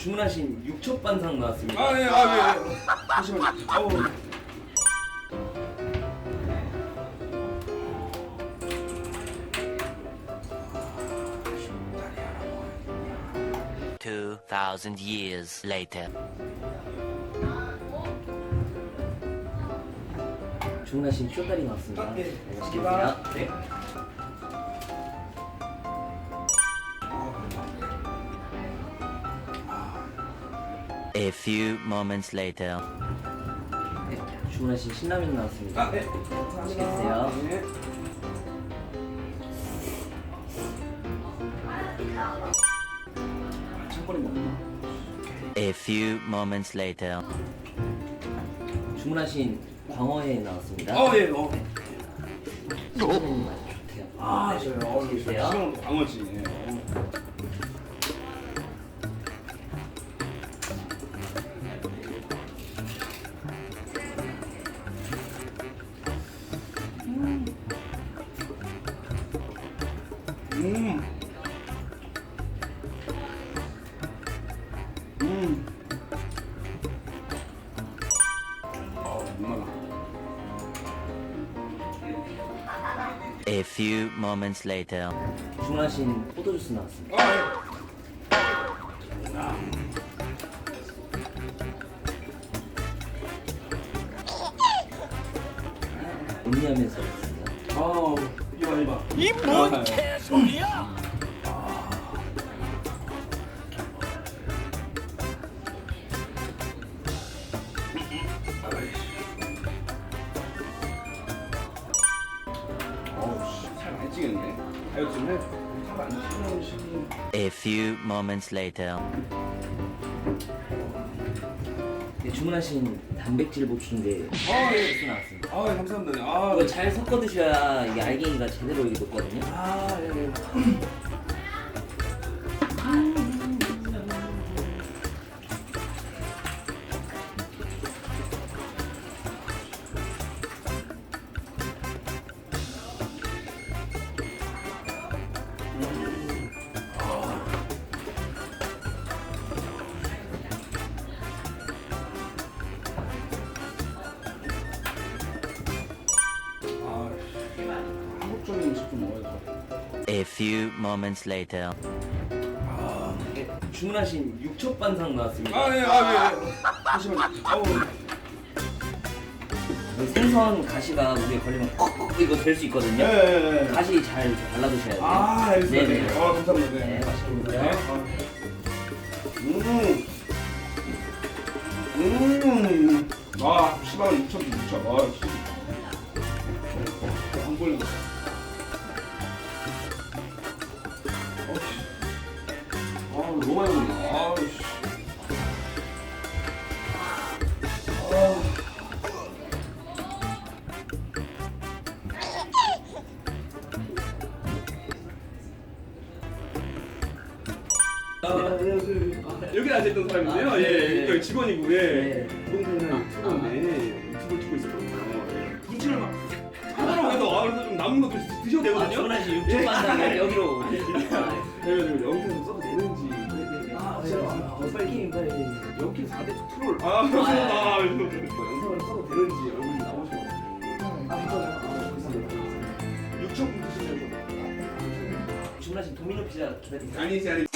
주문하신 육첩 반상 나왔습니다. 아, 예, 아, 예. 예. 잠시만요. 아우. Two thousand years later. 주문하신 쇼다리 나왔습니다. 네, 맛있게 드세요. 네. A few moments later. 네. 주문하신 신라면 나왔습니다. 아, 네. 맛있게 드세요. 네. 먹나? A few moments later. 주문하신 광어회 나왔습니다. 어, 예. 어. 신라면 맛 좋대요. 아, 네, 저요. 어, 드세요. 방어지. 예. 음. 음. 어. A few moments later. 주문하신 포도주스 나왔습니다. 아, 예. 음미하면서 먹습니다. 아, 이뭔 개소리야? 어우 씨, 살 많이 찌겠네. 다이어트 좀 해. 살안 찌는 시기. A few moments later. 네, 주문하신 단백질 보충제 아, 예. 주스 나왔습니다. 아, 예, 감사합니다. 아, 이거 잘 섞어 드셔야 이게 알갱이가 제대로 익었거든요. 아, 예, 예. 좀 먹어야 돼. A few moments later. 네, 주문하신 육첩 반상 나왔습니다. 아, 예, 아, 예, 예. 잠시만요. 아우. 그 생선 가시가 물에 걸리면 kokkokkok 이거 될 수 있거든요. 예, 예, 예. 가시 잘 발라두셔야 돼요. 아, 알겠습니다. 네네. 네. 아, 감사합니다. 네. 네, 맛있게 네. 드세요. 음. 음. 아, 시방 6천, 6천. 아, 씨. 어, 안 보이 너무 많이 먹네. 아, 씨. 아. 아, 안녕하세요. 여기 앉아있던 사람인데요. 아, 예, 네. 여기 직원이고, 예. 네. 부동산이랑 유튜버인데 아, 그래서 좀 남은 것도 드셔도 아, 되거든요. 주문하신 육첩 반상을 여기로. 그래가지고 영상에서 써도 되는지. 아, 진짜 어, 빨리 빨리. 여기 4대 트롤. 아, 감사합니다. 아, 영상으로 써도 되는지 얼굴이 나오셔가지고. 아, 감사합니다. 육천 분 드시려고. 주문하신 도미노 피자 기다리세요. 아니지, 아니지.